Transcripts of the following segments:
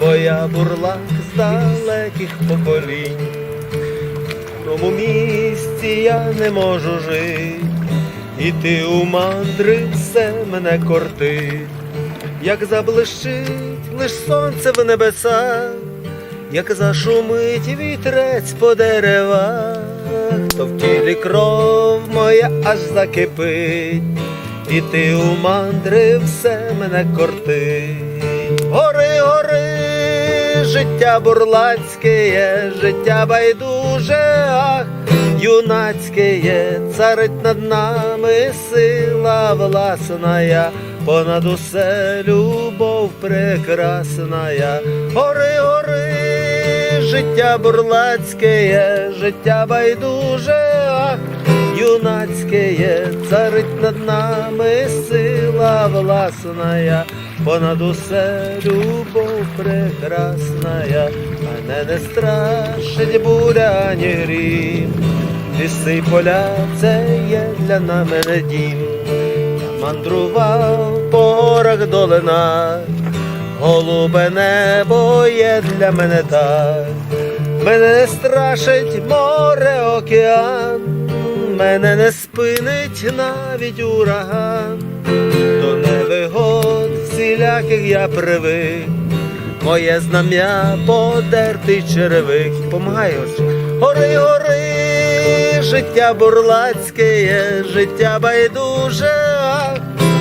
бо я бурлак з далеких поколінь. В тому місці я не можу жити, і ти у мандри все мене кортить, як заблищить лиш сонце в небесах, як зашумить вітрець по деревах, то в тілі кров моя аж закипить, і ти у мандри все мене кортить. Гори, гори, життя бурлацьке життя байдуже, ах, юнацьке царить над нами сила власная, понад усе любов прекрасная. Гори, гори, життя бурлацьке життя байдуже, ах, юнацьке царить над нами сила власная, понад усе любов прекрасная, мене не страшить буря, ні грім, ліси й поля це є для на мене дім. Я мандрував по горах долинах, голубе небо є для мене так. Мене не страшить море океан, мене не спинить навіть ураган, до невигод всіляких я привик, моє знам'я подертий черевик. Помагай, Орчик. Гори, гори, життя бурлацьке є, життя байдуже,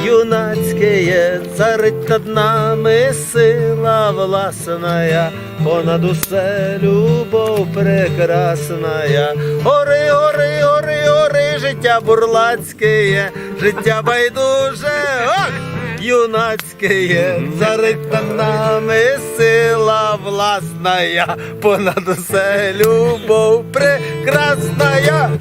юнацьке є, царить над нами сила власная, понад усе любов прекрасная. Гори, гори, гори, гори, життя бурлацьке є, життя байдуже, юнацьке є, царить нами сила власная, понад усе любов прекрасная.